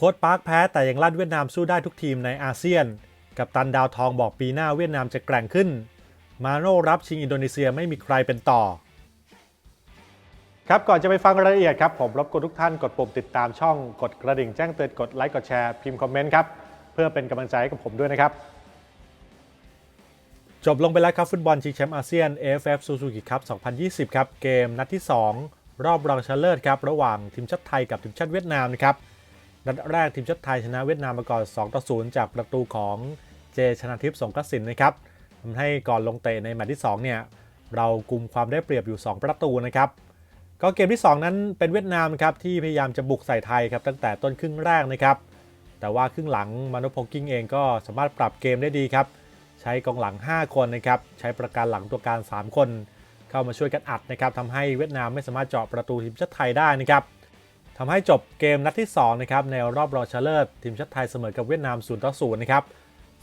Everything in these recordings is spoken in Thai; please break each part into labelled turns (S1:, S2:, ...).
S1: ค้ดปาร์คแพ้แต่ยังลั่นเวียดนามสู้ได้ทุกทีมในอาเซียน กับตันดาวทองบอกปีหน้าเวียดนามจะแกร่งขึ้น มาโน่รับชิงอินโดนีเซียไม่มีใครเป็นต่อ ครับก่อนจะไปฟังรายละเอียดครับผมรบกวนทุกท่านกดปุ่มติดตามช่องกดกระดิ่งแจ้งเตือนกดไลค์กดแชร์พิมพ์คอมเมนต์ครับเพื่อเป็นกำลังใจให้กับผมด้วยนะครับ จบลงไปแล้วครับฟุตบอลชิงแชมป์อาเซียน AFF Suzuki Cup 2020 ครับเกมนัดที่ 2 รอบรองชนะเลิศครับระหว่างทีมชาติไทยกับทีมชาติเวียดนามนะครับ นัดแรกทีมชาติไทยชนะเวียดนามมาก่อน2ต่อ0จากประตูของเจชนาทิพย์สงกระสินนะครับทำให้ก่อนลงเตะในแมตช์ที่ 2 เนี่ย เรากุมความได้เปรียบอยู่ 2 ประตูนะครับ ก็เกมที่ 2 นั้นเป็นเวียดนามครับที่พยายามจะบุกใส่ไทยครับตั้งแต่ต้นครึ่งแรกนะครับ แต่ว่าครึ่งหลังมานุพงกิ้งเองก็สามารถปรับเกมได้ดีครับ ใช้กองหลัง 5 คนนะครับ ใช้ประการหลังตัวการ 3 คน เข้ามาช่วยกันอัดนะครับทำให้เวียดนามไม่สามารถเจาะประตูทีมชาติไทยได้นะครับ ทำให้จบเกมนัดที่2นะครับในรอบรองชนะเลิศทีมชาติไทยเสมอกับเวียดนาม0ต่อ0นะครับ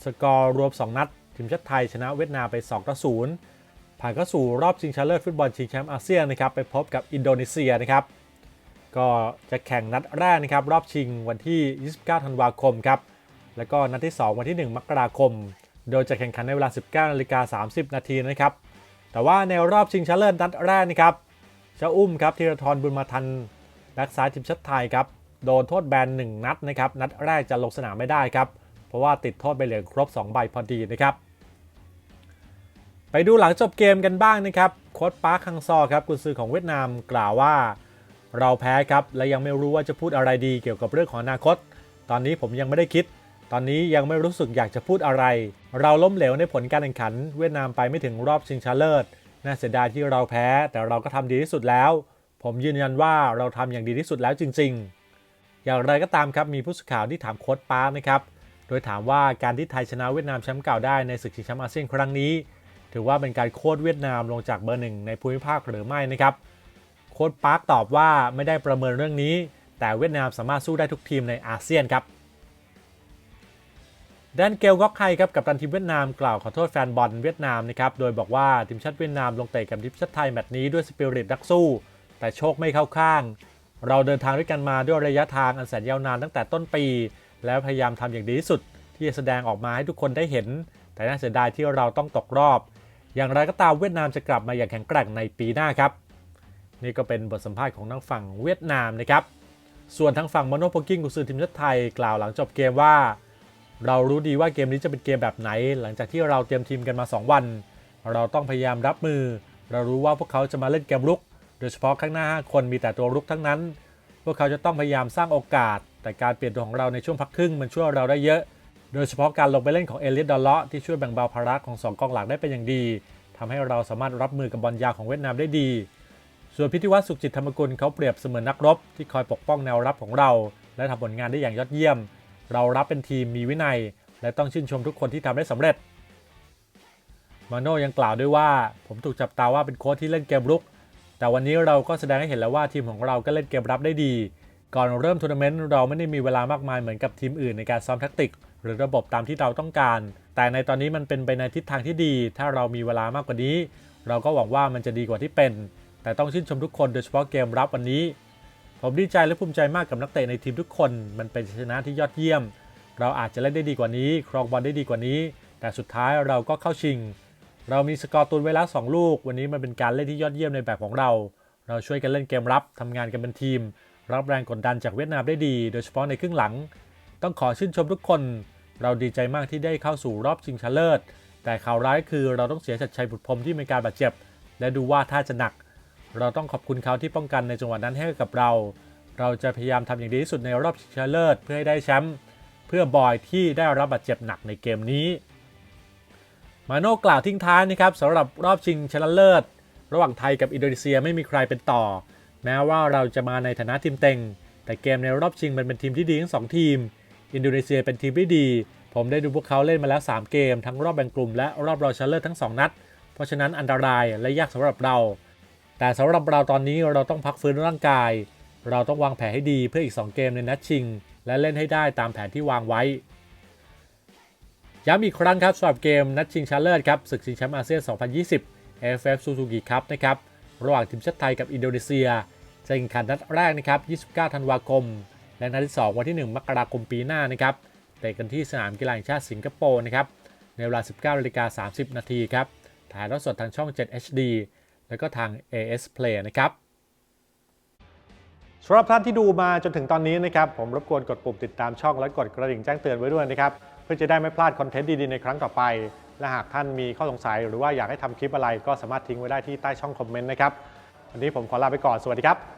S1: สกอร์รวม 2 นัด ทีมชาติไทยชนะเวียดนามไป2ต่อ0ผ่านเข้าสู่รอบชิงชนะเลิศฟุตบอลชิงแชมป์อาเซียนนะครับไปพบกับอินโดนีเซียนะครับก็จะแข่งนัดแรกนะครับรอบชิงวันที่ 29 ธันวาคมครับแล้วก็นัดที่ 2 วันที่ 1 มกราคม โดยจะแข่งขันในเวลา 19นาฬิกา30 นาทีนะครับแต่ว่าในรอบชิงชนะเลิศนัดแรกนะครับเจ้าอุ้มครับธีรทรบุญมาทัน แบ็กซ้ายทีมชาติไทยครับโดนโทษแบน1นัดนะครับนัดแรกจะลงสนามไม่ได้ครับเพราะว่าติดโทษใบเหลืองครบ 2 ใบพอดีนะครับไปดูหลังจบเกมกันบ้างนะครับโค้ชปาร์คคังซอครับกุนซือของเวียดนามกล่าวว่า เราแพ้ครับและยังไม่รู้ว่าจะพูดอะไรดีเกี่ยวกับเรื่องของอนาคต ตอนนี้ผมยังไม่ได้คิด ตอนนี้ยังไม่รู้สึกอยากจะพูดอะไร เราล้มเหลวในผลการแข่งขัน เวียดนามไปไม่ถึงรอบชิงชนะเลิศน่าเสียดายที่เราแพ้ แต่เราก็ทำดีที่สุดแล้ว ผมยืนยันว่าเราทำอย่างดีที่สุดแล้วจริง ๆ อย่างไรก็ตามครับมีผู้สื่อข่าวที่ถามโค้ชปาร์นะครับ โดยถามว่าการที่ไทยชนะเวียดนามแชมป์เก่าได้ในศึกชิงแชมป์อาเซียนครั้งนี้ ถือว่าเป็นการโค่นเวียดนามลงจากเบอร์หนึ่งในภูมิภาคหรือไม่นะครับ โค้ชปาร์คตอบว่าไม่ได้ประเมินเรื่องนี้ แต่เวียดนามสามารถสู้ได้ทุกทีมในอาเซียนครับแดนเกลก็อกไคครับกับตันทีมเวียดนามกล่าวขอโทษแฟนบอลเวียดนามนะครับ โดยบอกว่าทีมชาติเวียดนามลงเตะกับทีมชาติไทยแมตช์นี้ด้วยสปิริตนักสู้ แต่โชคไม่เข้าข้าง เราเดินทางด้วยกันมาด้วยระยะทางอันแสนยาวนานตั้งแต่ต้นปี แล้วพยายามทำอย่างดีที่สุด ที่จะแสดงออกมาให้ทุกคนได้เห็น แต่น่าเสียดายที่เราต้องตกรอบ อย่างไรก็ตามเวียดนามจะกลับมาอย่างแข็งแกร่งในปีหน้าครับ นี่ก็เป็นบทสัมภาษณ์ของทางฝั่งเวียดนามนะครับส่วนทางฝั่งมโนโพกิ้งกุซือทีมชาติไทยกล่าวหลังจบเกมว่า เรารู้ดีว่าเกมนี้จะเป็นเกมแบบไหน หลังจากที่เราเตรียมทีมกันมา 2 วัน เราต้องพยายามรับมือ เรารู้ว่าพวกเขาจะมาเล่นเกมรุก โดยเฉพาะข้างหน้า 5 คนมีแต่ตัวรุกทั้งนั้น พวกเขาจะต้องพยายามสร้างโอกาส แต่การเปลี่ยนตัวของเราในช่วงพักครึ่งมันช่วยเราได้เยอะ โดยเฉพาะการลงไปเล่นของเอลิสดอลเลาะที่ช่วยแบ่งเบาภาระของสองกองหลังได้เป็นอย่างดีทำให้เราสามารถรับมือกับบอลยาวของเวียดนามได้ดี ส่วนพิธีวัฒน์สุขจิตธรรมกุลเขาเปรียบเสมือนนักรบ ที่คอยปกป้องแนวรับของเรา และทำผลงานได้อย่างยอดเยี่ยม เรารับเป็นทีมมีวินัย และต้องชื่นชมทุกคนที่ทำได้สำเร็จมาโน่ยังกล่าวด้วยว่า ผมถูกจับตาว่าเป็นโค้ชที่เล่นเกมรุก แต่วันนี้เราก็แสดงให้เห็นแล้วว่าทีมของเราก็เล่นเกมรับได้ดี ก่อนเริ่มทัวร์นาเมนต์เราไม่ได้มีเวลามากมายเหมือนกับทีมอื่นในการซ้อมแท็กติก หรือระบบตามที่เราต้องการ แต่ในตอนนี้มันเป็นไปในทิศทางที่ดี ถ้าเรามีเวลามากกว่านี้ เราก็หวังว่ามันจะดีกว่าที่เป็น แต่ต้องชื่นชมทุกคนโดยเฉพาะเกมรับวันนี้ ผมดีใจและภูมิใจมากกับนักเตะในทีมทุกคน มันเป็นชัยชนะที่ยอดเยี่ยม เราอาจจะเล่นได้ดีกว่านี้ ครองบอลได้ดีกว่านี้ แต่สุดท้ายเราก็เข้าชิง เรามีสกอร์ตุนไว้แล้ว2ลูก วันนี้มันเป็นการเล่นที่ยอดเยี่ยมในแบบของเรา เราช่วยกันเล่นเกมรับทำงานกันเป็นทีม รับแรงกดดันจากเวียดนามได้ดี โดยเฉพาะในครึ่งหลัง ต้องขอชื่นชมทุกคน เราดีใจมากที่ได้เข้าสู่รอบชิงชนะเลิศ แต่ข่าวร้ายคือเราต้องเสียชัดชัยบุตรพรมที่มีการบาดเจ็บ และดูว่าท่าจะหนัก เราต้องขอบคุณเขาที่ป้องกันในจังหวะนั้นให้กับเรา เราจะพยายามทำอย่างดีที่สุดในรอบชิงชนะเลิศเพื่อให้ได้แชมป์เพื่อบอยที่ได้รับบาดเจ็บหนักในเกมนี้ มาโน่กล่าวทิ้งท้ายนะครับสำหรับรอบชิงชนะเลิศ ระหว่างไทยกับอินโดนีเซียไม่มีใครเป็นต่อ แม้ว่าเราจะมาในฐานะทีมเต็ง แต่เกมในรอบชิงมันเป็นทีมที่ดีทั้งสองทีม อินโดนีเซียเป็นทีมที่ดี ผมได้ดูพวกเขาเล่นมาแล้ว 3 เกม ทั้งรอบแบ่งกลุ่มและรอบรองชนะเลิศทั้ง 2 นัด เพราะฉะนั้นอันตรายและยากสำหรับเรา แต่สำหรับเราตอนนี้เราต้องพักฟื้นร่างกาย เราต้องวางแผนให้ดีเพื่ออีก 2 เกมในนัดชิง และเล่นให้ได้ตามแผนที่วางไว้ ย้ำอีกครั้งครับสำหรับเกมนัดชิงชนะเลิศครับศึกชิงแชมป์อาเซียน 2020 F F Suzuki Cup นะครับระหว่างทีมชาติไทยกับอินโดนีเซียจะแข่งขันนัดแรกนะครับ 29 ธันวาคม และนัดที่ 2 วันที่ 1 มกราคมปีหน้านะครับเตะกันที่สนามกีฬาแห่งชาติสิงคโปร์นะครับในเวลา 19นาฬิกา30 นาทีครับถ่ายทอดสดทางช่อง 7 HD แล้วก็ทาง AS Play นะครับสำหรับท่านที่ดูมาจนถึงตอนนี้นะครับผมรบกวนกดปุ่มติดตามช่องและกดกระดิ่งแจ้งเตือนไว้ด้วยนะครับ พื่อจะได้ไม่พลาดคอนเทนต์ดีๆในครั้งต่อไป และหากท่านมีข้อสงสัยหรือว่าอยากให้ทำคลิปอะไรก็สามารถทิ้งไว้ได้ที่ใต้ช่องคอมเมนต์นะครับ วันนี้ผมขอลาไปก่อน สวัสดีครับ